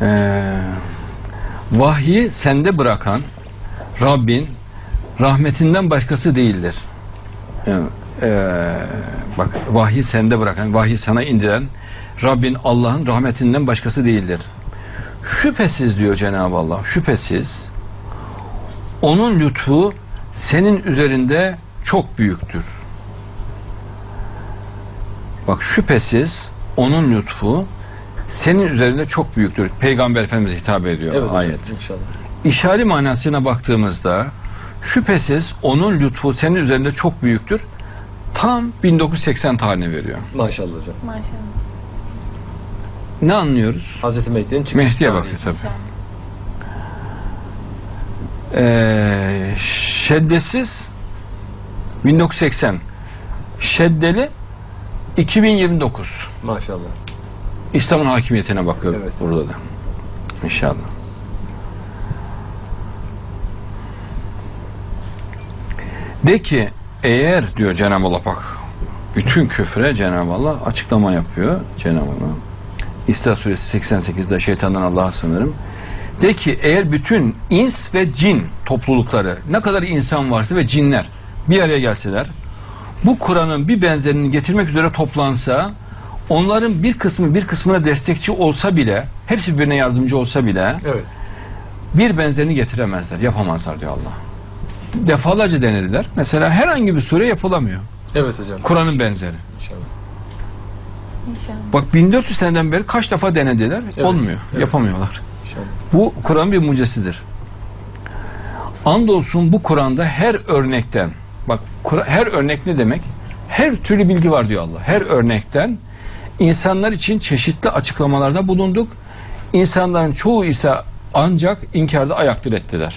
Ee, vahyi sende bırakan Rabbin rahmetinden başkası değildir. Yani, ee, bak vahyi sende bırakan, vahyi sana indiren Rabbin Allah'ın rahmetinden başkası değildir. Şüphesiz diyor Cenab-ı Allah, şüphesiz onun lütfu senin üzerinde çok büyüktür. Bak şüphesiz onun lütfu senin üzerinde çok büyüktür. Peygamber Efendimiz'e hitap ediyor Evet hocam, ayet. inşallah. İşari manasına baktığımızda şüphesiz onun lütfu senin üzerinde çok büyüktür. Tam 1980 tarihini veriyor. Maşallah hocam. Maşallah. Ne anlıyoruz? Hazreti Mehdi'nin çıkış Mehdi'ye bakıyor tabii. İnşallah. Ee, şeddesiz 1980 şeddeli 2029 Maşallah. İslam'ın hakimiyetine bakıyor Evet. burada da. İnşallah. De ki eğer diyor Cenab-ı Allah bak bütün küfre Cenab-ı Allah açıklama yapıyor Cenab-ı Allah. İsra suresi 88'de şeytandan Allah'a sınırım. De ki eğer bütün ins ve cin toplulukları ne kadar insan varsa ve cinler bir araya gelseler bu Kur'an'ın bir benzerini getirmek üzere toplansa onların bir kısmı bir kısmına destekçi olsa bile hepsi birbirine yardımcı olsa bile Evet. bir benzerini getiremezler yapamazlar diyor Allah. Defalarca denediler. Mesela herhangi bir sure yapılamıyor. Evet hocam. Kur'an'ın benzeri. İnşallah. İnşallah. Bak 1400 seneden beri kaç defa denediler Evet, olmuyor. evet. Yapamıyorlar. İnşallah. Bu Kur'an bir mucizesidir. Andolsun bu Kur'an'da her örnekten bak her örnek ne demek? Her türlü bilgi var diyor Allah. Her örnekten insanlar için çeşitli açıklamalarda bulunduk. İnsanların çoğu ise ancak inkarda ayakta ettiler.